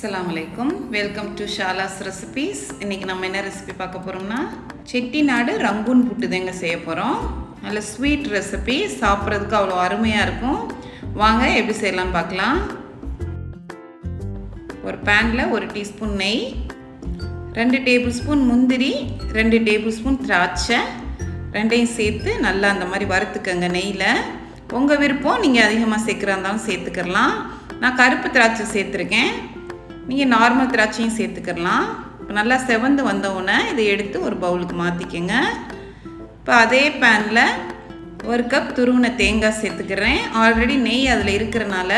அஸ்ஸலாமு welcome to ஷாலாஸ் recipes இன்றைக்கி நம்ம என்ன ரெசிபி பார்க்க போகிறோம்னா செட்டிநாடு ரங்கூன் புட்டு தாங்க செய்ய போகிறோம் நல்ல ஸ்வீட் ரெசிபி சாப்பிட்றதுக்கு அவ்வளோ அருமையாக இருக்கும். வாங்க எப்படி செய்யலாம்னு பார்க்கலாம். ஒரு பேனில் ஒரு டீஸ்பூன் நெய் ரெண்டு டேபிள் ஸ்பூன் முந்திரி ரெண்டு டேபிள் ஸ்பூன் திராட்சை. ரெண்டையும் சேர்த்து நல்லா அந்த மாதிரி வறுத்துக்கங்க நெய்யில். உங்கள் விருப்பம் நீங்கள் அதிகமாக சேர்க்குறா இருந்தாலும் சேர்த்துக்கிறலாம். நான் கருப்பு திராட்சை சேர்த்துருக்கேன். நீங்கள் நார்மல் திராட்சையும் சேர்த்துக்கிறலாம். இப்போ நல்லா செவந்து வந்தவுடனே இதை எடுத்து ஒரு பவுலுக்கு மாற்றிக்கங்க இப்போ அதே பேனில் ஒரு கப் துருவின தேங்காய் சேர்த்துக்கிறேன். ஆல்ரெடி நெய் அதில் இருக்கிறனால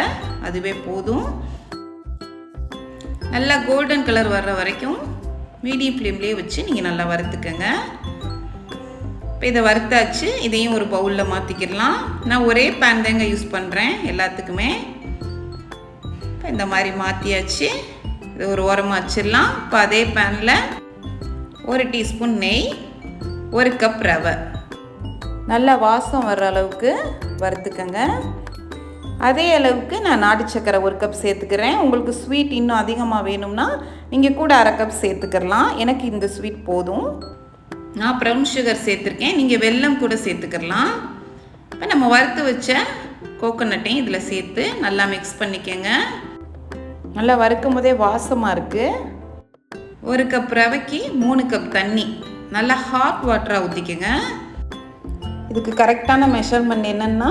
அதுவே போதும். நல்லா கோல்டன் கலர் வர்ற வரைக்கும் மீடியம் ஃப்ளேம்லேயே வச்சு நீங்கள் நல்லா வறுத்துக்கங்க. இப்போ இதை வறுத்தாச்சு இதையும் ஒரு பவுலில் மாற்றிக்கிடலாம் நான் ஒரே பேன் தாங்க யூஸ் பண்ணுறேன் எல்லாத்துக்குமே. இப்போ இந்த மாதிரி மாற்றியாச்சு இது ஒரு ஓரமாக வச்சிடலாம். இப்போ அதே பேனில் ஒரு டீஸ்பூன் நெய் ஒரு கப் ரவை. நல்லா வாசம் வர்ற அளவுக்கு வறுத்துக்கங்க. அதே அளவுக்கு நான் நாட்டு சக்கரை ஒரு கப் சேர்த்துக்கிறேன். உங்களுக்கு ஸ்வீட் இன்னும் அதிகமாக வேணும்னா நீங்கள் கூட அரை கப் சேர்த்துக்கிறலாம் எனக்கு இந்த ஸ்வீட் போதும். நான் ப்ரௌன் சுகர் சேர்த்துருக்கேன். நீங்கள் வெல்லம் கூட சேர்த்துக்கிறலாம் இப்போ நம்ம வறுத்து வச்ச கோகோனட்டையும் இதில் சேர்த்து நல்லா மிக்ஸ் பண்ணிக்கோங்க. நல்லா வறுக்கும் போதே வாசமாக இருக்குது ஒரு கப் ரவைக்கு மூணு கப் தண்ணி. நல்லா ஹாட் வாட்டராக ஊற்றிக்கோங்க இதுக்கு கரெக்டான மெஷர்மெண்ட் என்னென்னா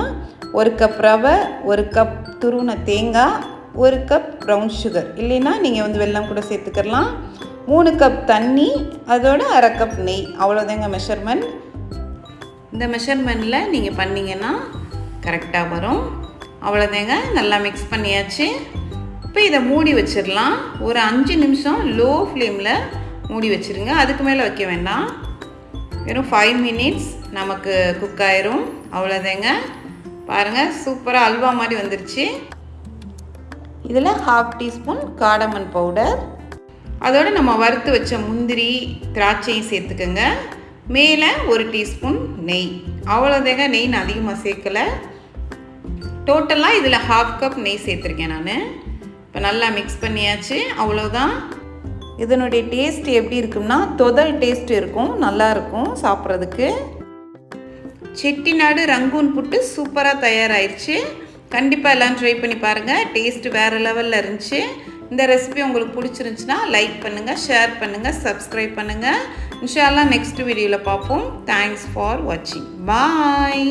ஒரு கப் ரவை ஒரு கப் துருவின தேங்காய் ஒரு கப் ப்ரௌன் சுகர் இல்லைன்னா நீங்கள் வந்து வெல்லம் கூட சேர்த்துக்கலாம். மூணு கப் தண்ணி அதோட அரை கப் நெய். அவ்வளோதாங்க மெஷர்மெண்ட் இந்த மெஷர்மெண்ட்டில் நீங்கள் பண்ணிங்கன்னா கரெக்டாக வரும். அவ்வளோதாங்க நல்லா மிக்ஸ் பண்ணியாச்சு. இப்போ இதை மூடி வச்சிடலாம். ஒரு அஞ்சு நிமிஷம் லோ ஃப்ளேமில் மூடி வச்சுருங்க. அதுக்கு மேலே வைக்க வேண்டாம். வெறும் ஃபைவ் மினிட்ஸ் நமக்கு குக் ஆயிரும். அவ்வளோதாங்க பாருங்கள் சூப்பராக அல்வா மாதிரி வந்துருச்சு. இதில் ஹாஃப் டீஸ்பூன் காடமன் பவுடர் அதோடு நம்ம வறுத்து வச்ச முந்திரி திராட்சையும் சேர்த்துக்கோங்க. மேலே ஒரு டீஸ்பூன் நெய். அவ்வளோதாங்க நெய் நான் அதிகமாக சேர்க்கலை. டோட்டலாக இதில் ஹாஃப் கப் நெய் சேர்த்துருக்கேன் நான். இப்போ நல்லா மிக்ஸ் பண்ணியாச்சு. அவ்வளோதான் இதனுடைய டேஸ்ட் எப்படி இருக்கும்னா தொதல் டேஸ்ட் இருக்கும். நல்லா இருக்கும் சாப்பிட்றதுக்கு. செட்டிநாடு ரங்கூன் புட்டு சூப்பராக தயாராகிடுச்சு கண்டிப்பாக எல்லாம் ட்ரை பண்ணி பாருங்கள் டேஸ்ட்டு வேறு லெவலில் இருந்துச்சு. இந்த ரெசிபி உங்களுக்கு பிடிச்சிருந்துச்சுன்னா லைக் பண்ணுங்கள் ஷேர் பண்ணுங்கள் சப்ஸ்கிரைப் பண்ணுங்கள் இன்ஷால்லாம் நெக்ஸ்ட் வீடியோவில் பார்ப்போம். தேங்க்ஸ் ஃபார் வாட்சிங் பாய்